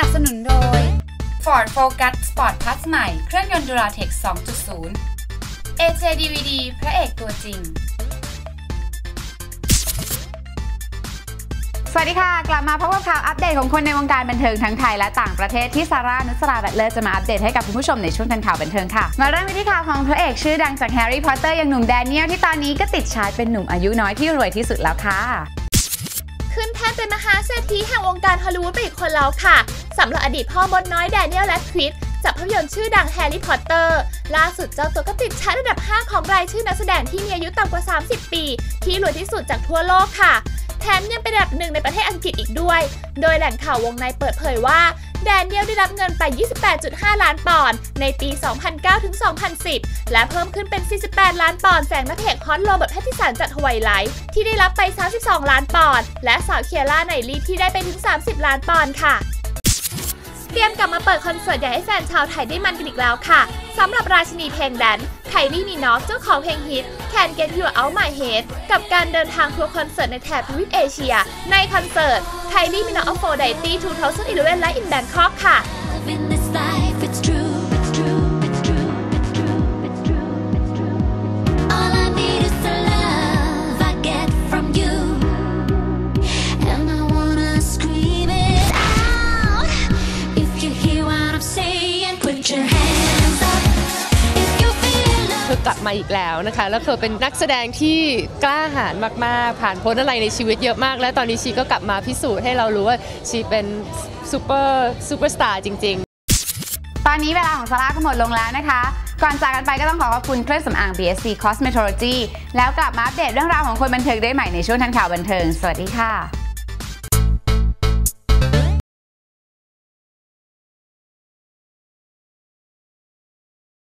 นับสนุนโดย Ford Focus Sport Plus ใหม่ เครื่องยนต์ Duratec 2.0 AJ DVD พระเอกตัวจริง สวัสดีค่ะ กลับมาพบกับข่าวอัปเดตของคนในวงการบันเทิงทั้งไทยและต่างประเทศที่ซาร่านุสราแบตเลอร์จะมาอัปเดตให้กับคุณผู้ชมในช่วงทันข่าวบันเทิงค่ะ มาเริ่มที่ข่าวของพระเอกชื่อดังจากแฮร์รี่พอตเตอร์อย่างหนุ่มแดเนียลที่ตอนนี้ก็ติดชาร์จเป็นหนุ่มอายุน้อยที่รวยที่สุดแล้วค่ะขึ้นแท่นเป็นมหาเศรษฐีแห่งวงการฮอลลีวูดไปอีกคนแล้วค่ะ สำหรับอดีตพ่อมดน้อยแดเนียลและควิดจากภาพยนตร์ชื่อดังแฮร์รี่พอตเตอร์ ล่าสุดเจ้าตัวก็ติดชาร์ตอันดับ 5 ของรายชื่อนักแสดงที่มีอายุต่ำกว่า 30 ปี ที่รวยที่สุดจากทั่วโลกค่ะ แถมยังเป็นอันดับหนึ่งในประเทศอังกฤษอีกด้วย โดยแหล่งข่าววงในเปิดเผยว่า แดเนียลได้รับเงินไป 28.5 ล้านปอนด์ในปี 2009 ถึง 2010 และเพิ่มขึ้นเป็น 48 ล้านปอนด์แซงนักเอกฮอตโรเบิร์ตแพตติสันจากทวายไลท์ที่ได้รับไป 32 ล้านปอนด์และสาวเคียร่าไนลีที่ได้ไปถึง 30 ล้านปอนด์ค่ะ เตรียมกลับมาเปิดคอนเสิร์ตใหญ่ให้แฟนชาวไทยได้มันกันอีกแล้วค่ะสำหรับราชินีเพลงแดนไคลี่มีนอฟเจ้าของเพลงฮิต Can Get You Out My Head กับการเดินทางทัวร์คอนเสิร์ตในแถบทวีปเอเชีย ในคอนเสิร์ต Kylie Minogue of Four Day 2011และ In Bangkok ค่ะ ธอกลับมาอีกแล้วนะคะ แล้วเธอเป็นนักแสดงที่กล้าหาญมากๆ ผ่านพ้นอะไรในชีวิตเยอะมาก และตอนนี้ชีก็กลับมาพิสูจน์ให้เรารู้ว่าชีเป็นซูเปอร์ซูเปอร์สตาร์จริง ๆตอนนี้เวลาของซาร่าก็หมดลงแล้วนะคะ ก่อนจากกันไปก็ต้องขอขอบคุณเครื่องสำอาง BSC Cosmetology แล้วกลับมาอัปเดตเรื่องราวของคนบันเทิงได้ใหม่ในช่วงทันข่าวบันเทิง สวัสดีค่ะ